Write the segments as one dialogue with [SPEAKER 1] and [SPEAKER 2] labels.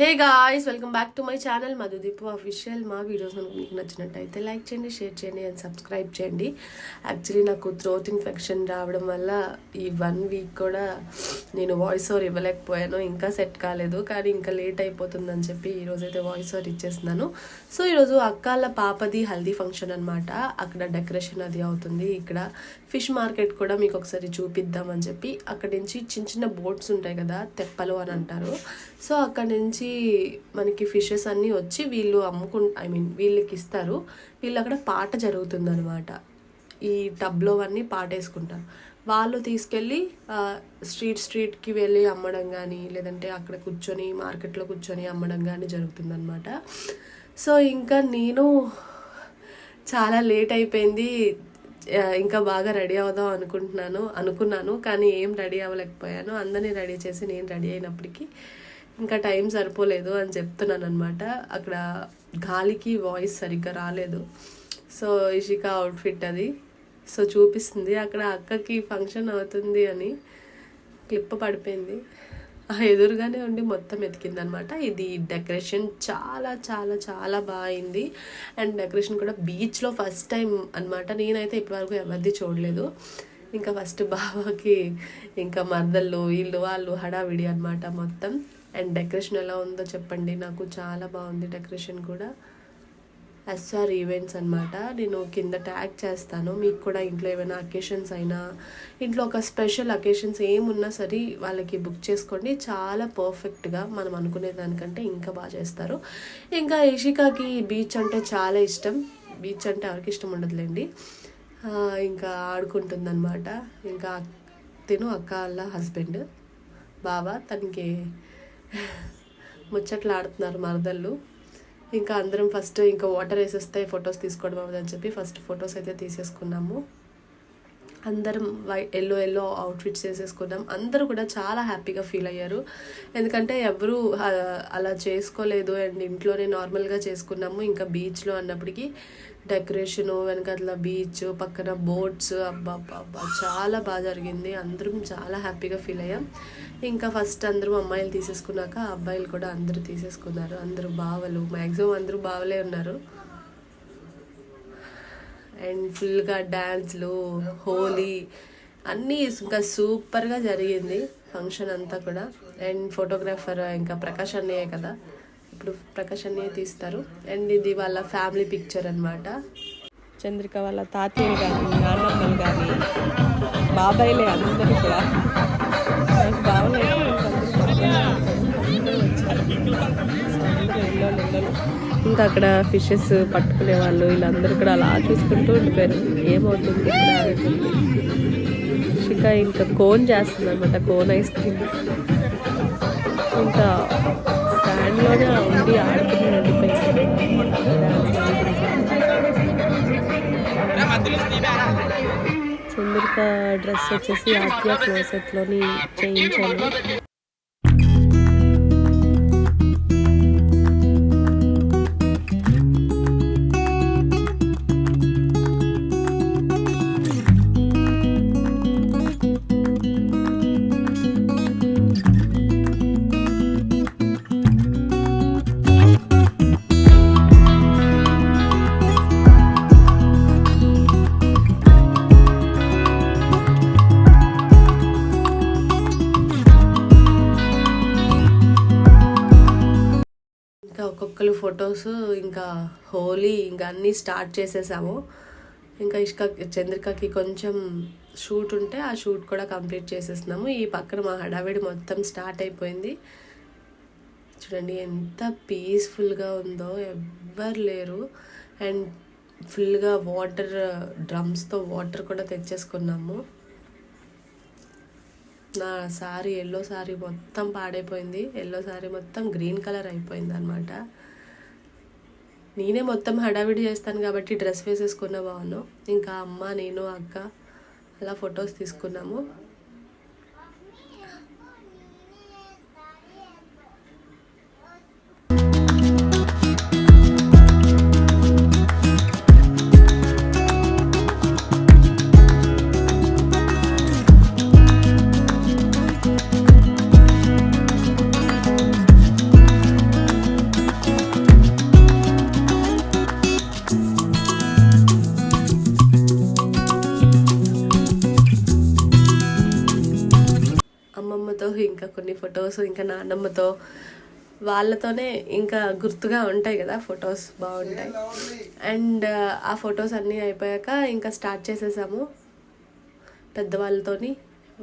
[SPEAKER 1] Hey guys welcome back to my channel Madhudeep official మా videos మనకు మీకు నచ్చినట్టయితే లైక్ చేయండి షేర్ చేయండి అండ్ సబ్స్క్రైబ్ చేయండి. యాక్చువల్లీ నాకు థ్రోత్ ఇన్ఫెక్షన్ రావడం వల్ల ఈ వన్ వీక్ కూడా నేను వాయిస్ ఓవర్ ఇవ్వలేకపోయాను. ఇంకా సెట్ కాలేదు కానీ ఇంకా లేట్ అయిపోతుందని చెప్పి ఈరోజు అయితే వాయిస్ ఓవర్ ఇచ్చేస్తున్నాను. సో ఈరోజు అక్కాల పాపది హల్దీ ఫంక్షన్ అనమాట అక్కడ డెకరేషన్ అది అవుతుంది. ఇక్కడ ఫిష్ మార్కెట్ కూడా మీకు ఒకసారి చూపిద్దామని చెప్పి అక్కడి నుంచి చిన్న చిన్న బోట్స్ ఉంటాయి కదా తెప్పలు అని అంటారు. సో అక్కడి నుంచి మనకి ఫిషెస్ అన్నీ వచ్చి వీళ్ళు అమ్ముకు ఐ మీన్ వీళ్ళకి ఇస్తారు. వీళ్ళు అక్కడ పాట జరుగుతుందనమాట ఈ టబ్లో అన్నీ పాటేసుకుంటారు. వాళ్ళు తీసుకెళ్ళి స్ట్రీట్ స్ట్రీట్కి వెళ్ళి అమ్మడం కానీ లేదంటే అక్కడ కూర్చొని మార్కెట్లో కూర్చొని అమ్మడం కానీ జరుగుతుందనమాట సో ఇంకా నేను చాలా లేట్ అయిపోయింది. ఇంకా బాగా రెడీ అవుదాం అనుకుంటున్నాను అనుకున్నాను కానీ ఏం రెడీ అవ్వలేకపోయాను. అందరినీ రెడీ చేసి నేను రెడీ అయినప్పటికీ ఇంకా టైం సరిపోలేదు అని చెప్తున్నాను అనమాట అక్కడ గాలికి వాయిస్ సరిగ్గా రాలేదు. సో ఇషిక అవుట్ఫిట్ అది. సో చూపిస్తుంది. అక్కడ అక్కకి ఫంక్షన్ అవుతుంది అని క్లిప్ పడిపోయింది. ఆ ఎదురుగానే ఉండి మొత్తం ఎతికిందనమాట ఇది డెకరేషన్ చాలా చాలా చాలా బాగా అయింది. అండ్ డెకరేషన్ కూడా బీచ్లో ఫస్ట్ టైం అనమాట నేనైతే ఇప్పటివరకు ఎవరిది చూడలేదు. ఇంకా ఫస్ట్ బాబాకి ఇంకా మరదళ్ళు వీళ్ళు వాళ్ళు హడావిడి అనమాట మొత్తం. అండ్ డెకరేషన్ ఎలా ఉందో చెప్పండి. నాకు చాలా బాగుంది డెకరేషన్ కూడా. ఎస్ఆర్ ఈవెంట్స్ అనమాట నేను కింద ట్యాగ్ చేస్తాను. మీకు కూడా ఇంట్లో ఏమైనా అకేషన్స్ అయినా ఇంట్లో ఒక స్పెషల్ అకేషన్స్ ఏమున్నా సరే వాళ్ళకి బుక్ చేసుకోండి. చాలా పర్ఫెక్ట్గా మనం అనుకునే దానికంటే ఇంకా బాగా చేస్తారు. ఇంకా ఇషికాకి బీచ్ అంటే చాలా ఇష్టం. బీచ్ అంటే ఎవరికి ఇష్టం ఉండదులేండి. ఇంకా ఆడుకుంటుందన్నమాట. ఇంకా తిను అక్క వాళ్ళ హస్బెండ్ బావ తనకి ముచ్చట్లు ఆడుతున్నారు మరదళ్ళు. ఇంకా అందరం ఫస్ట్ ఇంకా వాటర్ వేసేస్తే ఫొటోస్ తీసుకోవడం అవ్వదని చెప్పి ఫస్ట్ ఫొటోస్ అయితే తీసేసుకున్నాము. అందరం వై ఎల్లో ఎల్లో అవుట్ఫిట్స్ వేసేసుకున్నాం అందరూ కూడా చాలా హ్యాపీగా ఫీల్ అయ్యారు. ఎందుకంటే ఎవరూ అలా చేసుకోలేదు అండ్ ఇంట్లోనే నార్మల్గా చేసుకున్నాము. ఇంకా బీచ్లో అన్నప్పటికీ డెకరేషను అట్లా బీచ్ పక్కన బోట్స్ అబ్బా అబ్బా అబ్బా చాలా బాగా జరిగింది. అందరం చాలా హ్యాపీగా ఫీల్ అయ్యాం. ఇంకా ఫస్ట్ అందరూ అమ్మాయిలు తీసేసుకున్నాక అబ్బాయిలు కూడా అందరూ తీసేసుకున్నారు. అందరూ బావలు మ్యాక్సిమం అందరూ బావలే ఉన్నారు. అండ్ ఫుల్గా డ్యాన్స్లు హోలీ అన్నీ ఇంకా సూపర్గా జరిగింది ఫంక్షన్ అంతా కూడా. అండ్ ఫోటోగ్రాఫర్ ఇంకా ప్రకాష్ అన్నయ్య కదా. ఇప్పుడు ప్రకాష్ అన్నయ్య తీస్తారు. అండ్ ఇది వాళ్ళ ఫ్యామిలీ పిక్చర్ అన్నమాట. చంద్రిక వాళ్ళ తాతయ్యలు కానీ నాన్నమ్మలు కానీ బాబాయిలే అందరూ కూడా. నాకు ఇంకా అక్కడ ఫిషెస్ పట్టుకునే వాళ్ళు వీళ్ళందరూ కూడా అలా చూసుకుంటూ ఉండిపోయారు. ఏమవుతుంది ఇంకా ఇంకా కోన్ చేస్తుంది అనమాట కోన్ ఐస్ క్రీమ్ ఇంకా స్టాండ్లోనే ఉండి ఆడుకుని ఉండిపోయింది చంద్రిక డ్రెస్ వచ్చేసి ఆత్య క్లోసెట్లోని చేయించాను. ఇంకా ఒక్కొక్కరు ఫొటోస్ ఇంకా హోలీ ఇంకా అన్నీ స్టార్ట్ చేసేసాము. ఇంకా ఇష్క చంద్రికకి కొంచెం షూట్ ఉంటే ఆ షూట్ కూడా కంప్లీట్ చేసేసినాము. ఈ పక్కన మా హడావిడి మొత్తం స్టార్ట్ అయిపోయింది. చూడండి ఎంత పీస్ఫుల్గా ఉందో ఎవ్వరు లేరు. అండ్ ఫుల్గా వాటర్ డ్రమ్స్తో వాటర్ కూడా తెచ్చేసుకున్నాము. నా సారీ ఎల్లో సారీ మొత్తం పాడైపోయింది. ఎల్లో సారీ మొత్తం గ్రీన్ కలర్ అయిపోయింది అనమాట నేనే మొత్తం హడావిడి చేస్తాను కాబట్టి డ్రెస్ వేసేసుకున్న బాగున్నాను ఇంకా అమ్మ నేను అక్క అలా ఫొటోస్ తీసుకున్నాము. ఫొటోస్ ఇంకా నాన్నమ్మతో వాళ్ళతోనే ఇంకా గుర్తుగా ఉంటాయి కదా ఫొటోస్ బాగుంటాయి. అండ్ ఆ ఫొటోస్ అన్నీ అయిపోయాక ఇంకా స్టార్ట్ చేసేసాము. పెద్దవాళ్ళతోని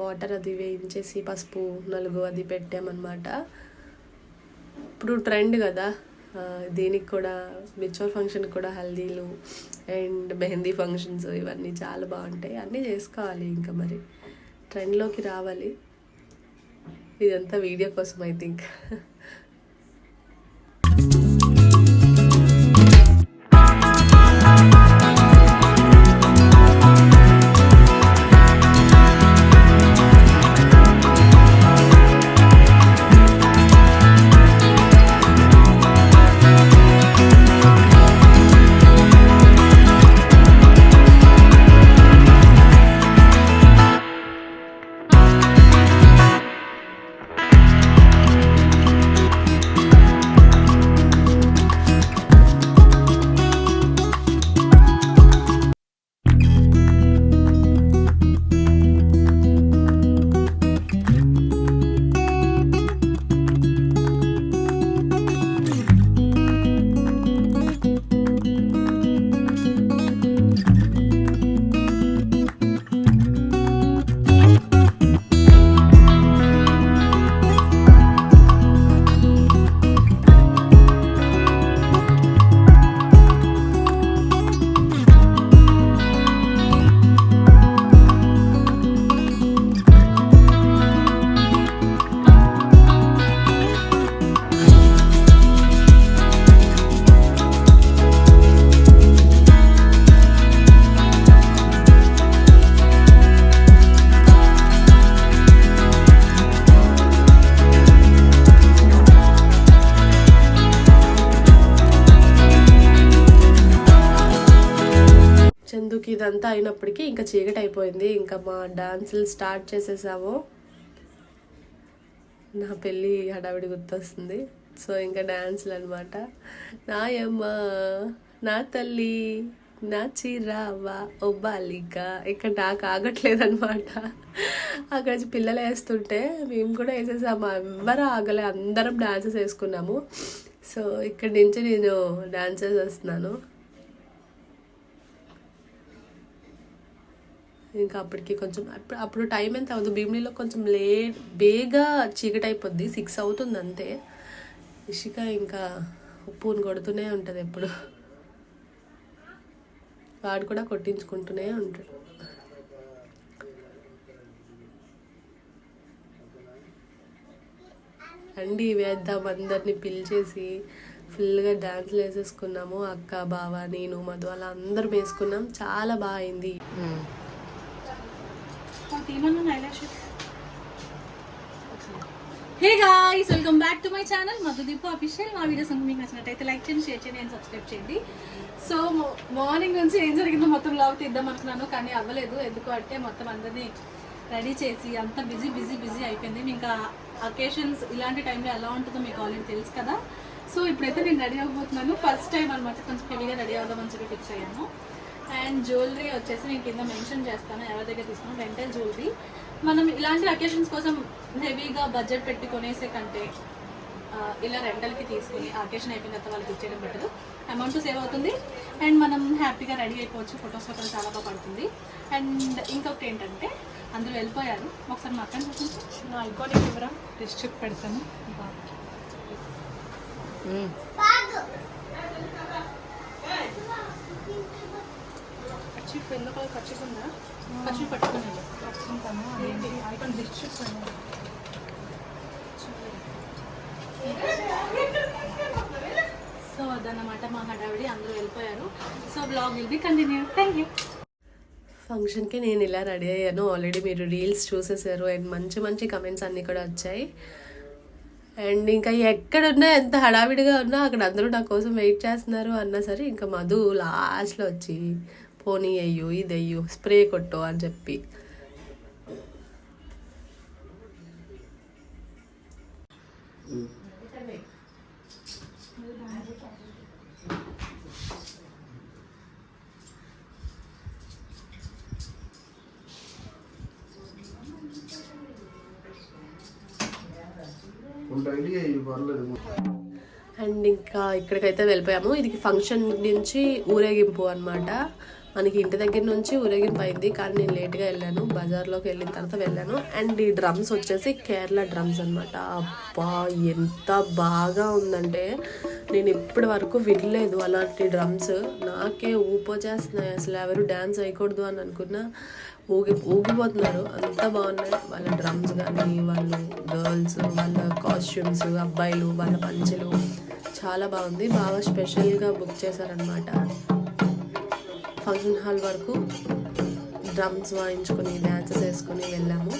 [SPEAKER 1] వాటర్ అది వేయించేసి పసుపు నలుగు అది పెట్టామన్నమాట. ఇప్పుడు ట్రెండ్ కదా దీనికి కూడా మెచ్యూర్ ఫంక్షన్ కూడా హల్దీలు అండ్ మెహందీ ఫంక్షన్స్ ఇవన్నీ చాలా బాగుంటాయి. అన్నీ చేసుకోవాలి ఇంకా మరి. ట్రెండ్లోకి రావాలి. ఇదంతా వీడియో కోసం ఐ థింక్. ఇదంతా అయినప్పటికీ ఇంకా చీకటి అయిపోయింది. ఇంకా మా డాన్సులు స్టార్ట్ చేసేసాము. నా పెళ్ళి హడావిడి గుర్తొస్తుంది. సో ఇంకా డాన్సులు అనమాట నాయమ్మ నా తల్లి నా చీరావా ఓ బాలిక. ఇక్కడ నాకు ఆగట్లేదు అనమాట అక్కడ నుంచి పిల్లలు వేస్తుంటే మేము కూడా వేసేసాము. ఎవ్వరూ ఆగలే. అందరం డాన్సెస్ వేసుకున్నాము. సో ఇక్కడి నుంచి నేను డాన్సెస్ వేస్తున్నాను. ఇంకా అప్పటికి కొంచెం అప్పుడు అప్పుడు టైం ఎంత అవ్వదు భీమిలీలో కొంచెం లేట్ బేగా చీకటి అయిపోద్ది. సిక్స్ అవుతుంది అంతే. ఇషిక ఇంకా ఉప్పుని కొడుతూనే ఉంటుంది ఎప్పుడు. వాడు కూడా కొట్టించుకుంటూనే ఉంటాడు. అండి వేద్దాం అందరిని పిలిచేసి. ఫుల్గా డాన్స్లు వేసేసుకున్నాము. అక్క బావ నేను మధు అలా అందరం వేసుకున్నాం. చాలా బాగా అయింది.
[SPEAKER 2] Hey guys welcome back to my channel Madhudeep official మా వీడియోస్ మీకు నచ్చినట్టయితే లైక్ చేయండి షేర్ చేయండి అండ్ సబ్స్క్రైబ్ చేయండి. సో మార్నింగ్ నుంచి ఏం జరిగిందో మొత్తం లాగ్ తీద్దాం అనుకున్నాను కానీ అవ్వలేదు. ఎందుకు అంటే మొత్తం అందరినీ రెడీ చేసి అంత బిజీ బిజీ బిజీ అయిపోయింది. ఇంకా అకేషన్స్ ఇలాంటి టైంలో ఎలా ఉంటుందో మీకు ఆల్రెడీ తెలుసు కదా. సో ఇప్పుడైతే నేను రెడీ అవ్వబోతున్నాను. ఫస్ట్ టైం అనమాట కొంచెం హెవీగా రెడీ అవుదామని చెప్పి ఫిక్స్ అయ్యాను. అండ్ జ్యువెలరీ వచ్చేసి నేను కింద మెన్షన్ చేస్తాను ఎవరి దగ్గర తీసుకున్నాను రెంటల్ జ్యువెలరీ. మనం ఇలాంటి అకేషన్స్ కోసం హెవీగా బడ్జెట్ పెట్టి కొనేసే కంటే ఇలా రెంటల్కి తీసుకుని అకేషన్ అయిపోయిన తర్వాత వాళ్ళకి ఇచ్చేయడం బెటర్ అమౌంట్ సేవ్ అవుతుంది. అండ్ మనం హ్యాపీగా రెడీ అయిపోవచ్చు. ఫొటోస్ ఫోటోలు చాలా బాగా పడుతుంది. అండ్ ఇంకొకటి ఏంటంటే అందరూ వెళ్ళిపోయారు. ఒకసారి మా అక్కని చూపించు. నా ఐకానిక్ కెమెరా డిస్ట్రిక్ట్ పెడతాను. కచ్చిప్ ఎందుకు కచ్చిప్ ఉందా కచ్చిప్ పట్టుకున్నాను. పట్టుకుంటాను ఏంటి? ఐకాన్ డిస్ట్రిక్ట్ సో అదన్నమాట మా హడావిడి. అందరూ వెళ్ళిపోయారు. So blog will be continue thank you
[SPEAKER 1] ఫంక్షన్కి నేను ఇలా రెడీ అయ్యాను. ఆల్రెడీ మీరు రీల్స్ చూసేసారు. అండ్ మంచి మంచి కమెంట్స్ అన్నీ కూడా వచ్చాయి. అండ్ ఇంకా ఎక్కడున్నా ఎంత హడావిడిగా ఉన్నా అక్కడ అందరూ నా కోసం వెయిట్ చేస్తున్నారు అన్నా సరే ఇంకా మధు లాస్ట్లో వచ్చి పోనీ అయ్యు ఇది అయ్యు స్ప్రే కొట్టు అని చెప్పి. అండ్ ఇంకా ఇక్కడికైతే వెళ్ళిపోయాము. ఇది ఫంక్షన్ నుంచి ఊరేగింపు అన్నమాట. మనకి ఇంటి దగ్గర నుంచి ఊరేగింపు కానీ నేను లేట్గా వెళ్ళాను. బజార్లోకి వెళ్ళిన తర్వాత వెళ్ళాను. అండ్ ఈ డ్రమ్స్ వచ్చేసి కేరళ డ్రమ్స్ అనమాట అబ్బా ఎంత బాగా ఉందంటే నేను ఇప్పటి వరకు వినలేదు అలాంటి డ్రమ్స్. నాకే ఊపొచ్చేస్తున్నాయి అసలు ఎవరు డ్యాన్స్ వేయకూడదు అని అనుకున్నా. ఊగి ఊగిపోతున్నారు. అంత బాగున్నాయి. వాళ్ళ డ్రమ్స్ కానీ వాళ్ళు గర్ల్స్ వాళ్ళ కాస్ట్యూమ్స్ అబ్బాయిలు వాళ్ళ పంచెలు. చాలా బాగుంది. బాగా స్పెషల్గా బుక్ చేశారనమాట ఫంక్షన్ హాల్ వరకు డ్రమ్స్ వాయించుకొని డ్యాన్సెస్ వేసుకొని వెళ్ళాము.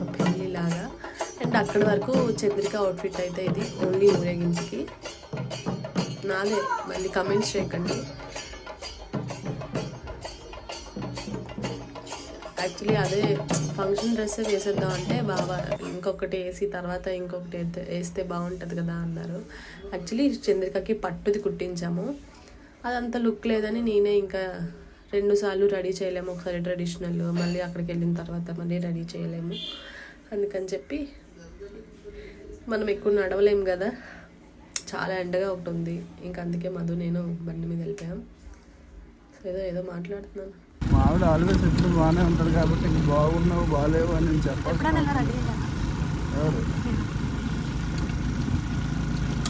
[SPEAKER 1] ఒక పెళ్ళిలాగా. అండ్ అక్కడి వరకు చంద్రిక అవుట్ఫిట్ అయితే ఇది. ఓన్లీ ఊరేగింపుకి. నాదే. మళ్ళీ కమెంట్స్ చేయకండి. యాక్చువల్లీ అదే ఫంక్షన్ డ్రెస్ వేసేద్దాం అంటే బాబా ఇంకొకటి వేసి తర్వాత ఇంకొకటి వేస్తే- వేస్తే బాగుంటుంది కదా అన్నారు. యాక్చువల్లీ చంద్రికకి పట్టుది కుట్టించాము. అదంత లుక్ లేదని నేనే ఇంకా రెండు సార్లు రెడీ చేయలేము. ఒకసారి ట్రెడిషనల్ మళ్ళీ అక్కడికి వెళ్ళిన తర్వాత మళ్ళీ రెడీ చేయలేము. అందుకని చెప్పి మనం ఎక్కువ నడవలేము కదా. చాలా ఎండగా ఒకటి ఉంది ఇంకా అందుకే మధు నేను బండి మీద వెళ్ళిపోయాం. సో ఏదో ఏదో మాట్లాడుతున్నాను.
[SPEAKER 3] మా ఆవిడ ఆల్వేస్ ఎప్పుడు బాగానే ఉంటుంది కాబట్టి బాగున్నావు బాగాలేవు అని నేను చెప్పాలి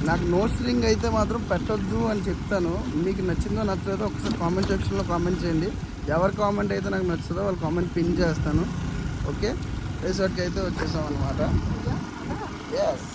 [SPEAKER 3] నాకు నోట్స్ రింగ్ అయితే మాత్రం పెట్టొద్దు అని చెప్తాను. మీకు నచ్చిందో నచ్చలేదో ఒకసారి కామెంట్ సెక్షన్లో కామెంట్ చేయండి. ఎవరి కామెంట్ అయితే నాకు నచ్చుతుందో వాళ్ళు కామెంట్ పిన్ చేస్తాను. ఓకే రిసార్ట్కి అయితే వచ్చేసాం అనమాట ఎస్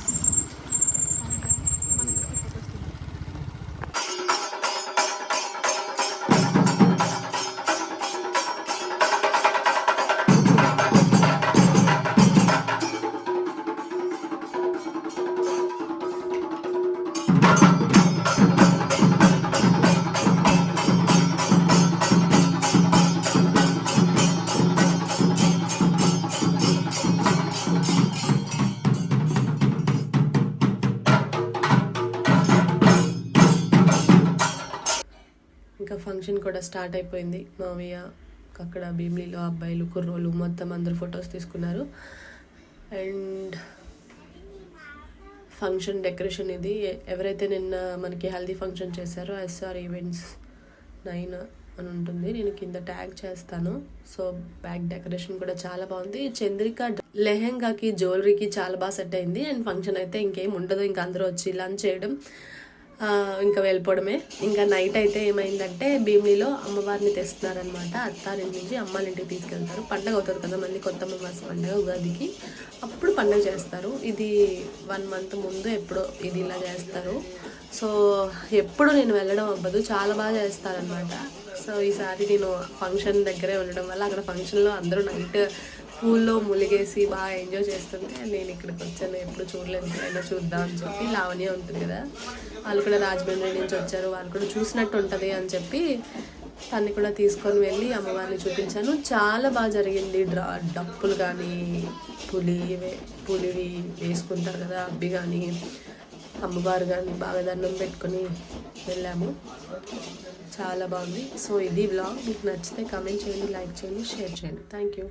[SPEAKER 1] ఇంకా ఫంక్షన్ కూడా స్టార్ట్ అయిపోయింది. మామయ్య అక్కడ భీమిలీలో అబ్బాయిలు కుర్రోళ్ళు మొత్తం అందరు ఫొటోస్ తీసుకున్నారు. అండ్ ఫంక్షన్ డెకరేషన్ ఇది. ఎవరైతే నిన్న మనకి హెల్దీ ఫంక్షన్ చేశారో ఎస్ఆర్ ఈవెంట్స్ నైన్ అని ఉంటుంది. నేను కింద ట్యాగ్ చేస్తాను. సో బ్యాక్ డెకరేషన్ కూడా చాలా బాగుంది. చంద్రిక లెహెంగాకి జ్యువెలరీకి చాలా బాగా సెట్ అయింది. అండ్ ఫంక్షన్ అయితే ఇంకేం ఉండదు. ఇంకా అందరూ వచ్చి లంచ్ చేయడం. ఇంకా వెళ్ళిపోవడమే. ఇంకా నైట్ అయితే ఏమైందంటే భీమిలిలో అమ్మవారిని తెస్తున్నారనమాట అత్తారింటి నుంచి అమ్మాళ్ళింటికి తీసుకెళ్తారు. పండగ అవుతుంది కదా మళ్ళీ కొత్త మాసం పండగ ఉగాదికి. అప్పుడు పండగ చేస్తారు. ఇది వన్ మంత్ ముందు ఎప్పుడో ఇది ఇలా చేస్తారు. సో ఎప్పుడు నేను వెళ్ళడం అవ్వదు. చాలా బాగా చేస్తారనమాట సో ఈసారి నేను ఫంక్షన్ దగ్గరే ఉండడం వల్ల అక్కడ ఫంక్షన్లో అందరూ నైట్ పూల్లో ములిగేసి బాగా ఎంజాయ్ చేస్తుంటే నేను ఇక్కడికి వచ్చాను ఎప్పుడు చూడలేదు ఎప్పుడైనా చూద్దాం అని చెప్పి లావణ్య ఉంటుంది కదా వాళ్ళు కూడా రాజమండ్రి నుంచి వచ్చారు వాళ్ళు కూడా చూసినట్టు ఉంటుంది అని చెప్పి తన్ని కూడా తీసుకొని వెళ్ళి అమ్మవారిని చూపించాను. చాలా బాగా జరిగింది. డ్రా డప్పులు కానీ పులి పులివి వేసుకుంటారు కదా అబ్బి కానీ అమ్మవారు కానీ బాగా దండం పెట్టుకొని వెళ్ళాము. చాలా బాగుంది. సో ఇది బ్లాగ్ మీకు నచ్చితే కమెంట్ చేయండి లైక్ చేయండి షేర్ చేయండి. Thank you